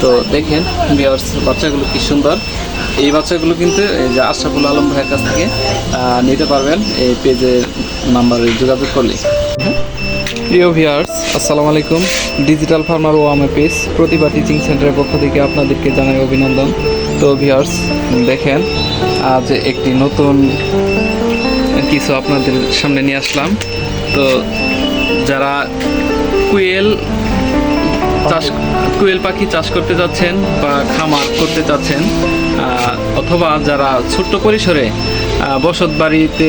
তো দেখেন বিয়ার্স বাচ্চাগুলো কি সুন্দর। এই বাচ্চাগুলো কিন্তু যে আশরাফুল আলম ভাইয়ের কাছ থেকে নিতে পারবেন এই পেজের নাম্বারে যোগাযোগ করলে। প্রিয় ভিউয়ার্স আসসালামু আলাইকুম। ডিজিটাল ফার্মার ও আমার পেজ প্রতিভা টিচিং সেন্টারের পক্ষ থেকে আপনাদেরকে জানাই অভিনন্দন। তো ভিউয়ার্স দেখেন, আজ একটি নতুন কিছু আপনাদের সামনে নিয়ে আসলাম। তো যারা কুয়েল চাষ কুয়েল পাখি চাষ করতে যাচ্ছেন বা খামার করতে চাচ্ছেন অথবা যারা ছোট্ট পরিসরে বসত বাড়িতে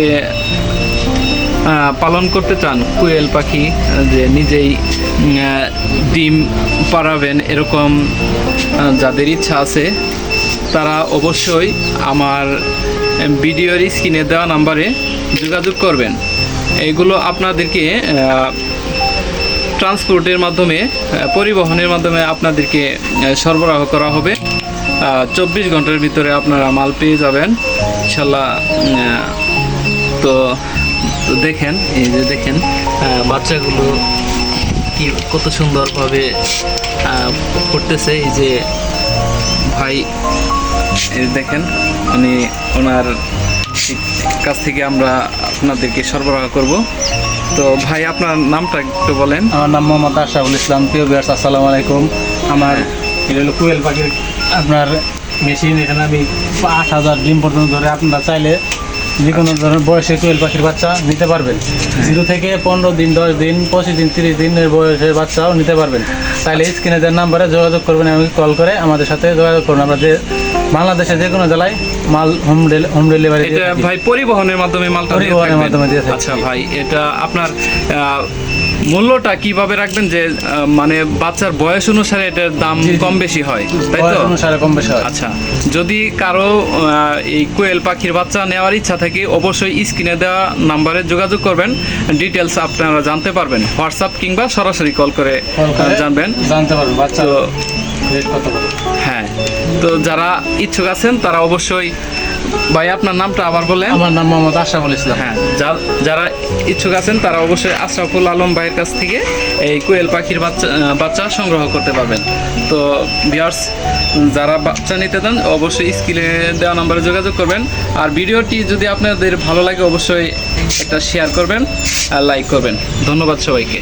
পালন করতে চান, কুয়েল পাখি যে নিজেই ডিম পাড়াবেন এরকম যাদের ইচ্ছা আছে, তারা অবশ্যই আমার ভিডিওর স্ক্রিনে দেওয়া নাম্বারে যোগাযোগ করবেন। এগুলো আপনাদেরকে ট্রান্সপোর্টের মাধ্যমে পরিবহনের মাধ্যমে আপনাদেরকে সরবরাহ করা হবে। চব্বিশ ঘণ্টার ভিতরে আপনারা মাল পেয়ে যাবেন। ইনশাল্লাহ তো দেখেন, এই যে দেখেন বাচ্চাগুলো কি কত সুন্দরভাবে করতেছে। এই যে ভাই দেখেন, উনি ওনার কাছ থেকে আমরা আপনাদেরকে সরবরাহ করব। তো ভাই আপনার নামটা একটু বলেন। আমার নাম মোহাম্মদ আশরাফুল ইসলাম প্রিয় বিয়ার্স আসসালামু আলাইকুম। আমার এটা হলো কুয়েল পাখির আপনার মেশিন এখানে আমি আট হাজার ডিম পর্যন্ত ধরে আপনারা চাইলে যে কোনো ধরনের বয়সে কুয়েল পাখির বাচ্চা নিতে পারবেন। জিরো থেকে পনেরো দিন দশ দিন পঁচিশ দিন তিরিশ দিনের বয়সের বাচ্চাও নিতে পারবেন। তাহলে স্ক্রিনে দেওয়ার নাম্বারে যোগাযোগ করবেন আমাকে কল করে আমাদের সাথে যোগাযোগ করুন। আমরা যে বাংলাদেশের যে কোনো জেলায় মাল হোম হোম ডেলিভারি এটা ভাই পরিবহনের মাধ্যমে মালটা পরিবহনের মাধ্যমে দিয়ে। আচ্ছা ভাই এটা আপনার মূল্যটা কীভাবে রাখবেন যে মানে বাচ্চার বয়স অনুসারে এটার দাম। কম বেশি হয় তাই তো? অনুসারে কম বেশি হয়। আচ্ছা যদি কারও এই কোয়েল পাখির বাচ্চা নেওয়ার ইচ্ছা থাকে অবশ্যই স্ক্রিনে দেওয়া নাম্বারে যোগাযোগ করবেন। ডিটেলস আপনারা জানতে পারবেন। হোয়াটসঅ্যাপ কিংবা সরাসরি কল করে জানবেন। জানতে পারবেন বাচ্চা হ্যাঁ তো যারা ইচ্ছুক আছেন তারা অবশ্যই ভাই আপনার নামটা আবার বলেন। আমার নাম মোহাম্মদ আশরাফুল ইসলাম। হ্যাঁ যারা ইচ্ছুক আছেন তারা অবশ্যই আশরাফুল আলম ভাইয়ের কাছ থেকে এই কোয়েল পাখির বাচ্চা বাচ্চা সংগ্রহ করতে পারবেন। তো ভিউয়ার্স যারা বাচ্চা নিতে চান অবশ্যই স্ক্রিনে দেওয়া নম্বরে যোগাযোগ করবেন। আর ভিডিওটি যদি আপনাদের ভালো লাগে অবশ্যই একটা শেয়ার করবেন আর লাইক করবেন। ধন্যবাদ সবাইকে।